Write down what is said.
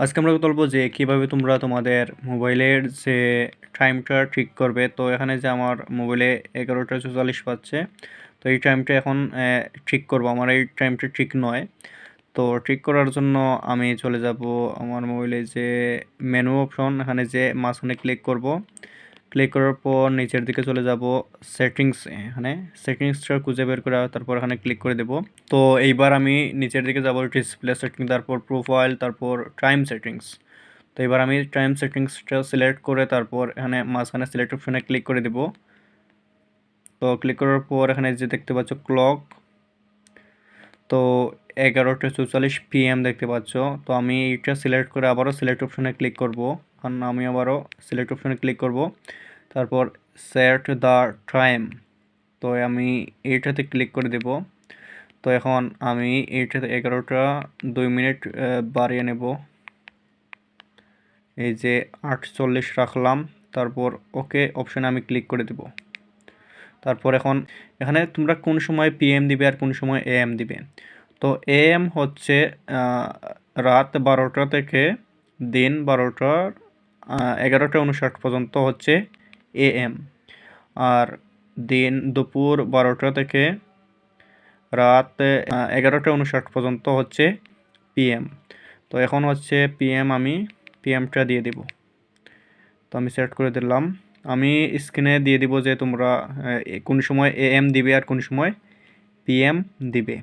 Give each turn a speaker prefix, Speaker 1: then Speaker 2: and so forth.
Speaker 1: আজকে আমরা বলব যে কীভাবে তোমরা তোমাদের মোবাইলের যে টাইমটা ঠিক করবে। তো এখানে যে আমার মোবাইলে এগারোটা চৌচল্লিশ পাচ্ছে তো এই টাইমটা এখন ঠিক করব। আমার এই টাইমটা ঠিক নয়। তো ঠিক করার জন্য আমি চলে যাব আমার মোবাইলে যে মেনু অপশন এখানে যে মাঝখানে ক্লিক করব। ক্লিক করার পর নিচের দিকে চলে যাব সেটিংস এখানে। সেটিংসটা খুঁজে বের করে তারপর এখানে ক্লিক করে দেব। তো এইবার আমি নিচের দিকে যাব ডিসপ্লে সেটিং তারপর প্রোফাইল তারপর টাইম সেটিংস তো এবার আমি টাইম সেটিংসটা সিলেক্ট করে তারপর এখানে মাঝখানে সিলেক্ট অপশনে ক্লিক করে দেব। তো ক্লিক করার পর এখানে যে দেখতে পাচ্ছ ক্লক তো এগারোটা চৌচল্লিশ পিএম দেখতে পাচ্ছ। তো আমি এইটা সিলেক্ট করে আবারও সিলেক্ট অপশনে ক্লিক করব। কারণ আমি আবারও সিলেক্ট অপশনে ক্লিক করব। তারপর সেট দ্য টাইম তো আমি এইটাতে ক্লিক করে দেব। তো এখন আমি এইটাতে এগারোটা দুই মিনিট বাড়িয়ে নেব। এই যে আটচল্লিশ রাখলাম। তারপর ওকে অপশানে আমি ক্লিক করে দেব। তারপর এখন এখানে তোমরা কোন সময় পিএম দিবে আর কোন সময় এএম দিবে। তো এএম হচ্ছে রাত বারোটা থেকে দিন বারোটার এগারোটা উনষাট পর্যন্ত হচ্ছে এএম আর দিন দুপুর বারোটা থেকে রাত এগারোটা উনষাট পর্যন্ত হচ্ছে পিএম তো এখন হচ্ছে পিএম আমি পিএমটা দিয়ে দিব। তো আমি সেট করে দিলাম। আমি স্ক্রিনে দিয়ে দিব যে তোমরা কোন সময় এএম দিবে আর কোন সময় পিএম দিবে।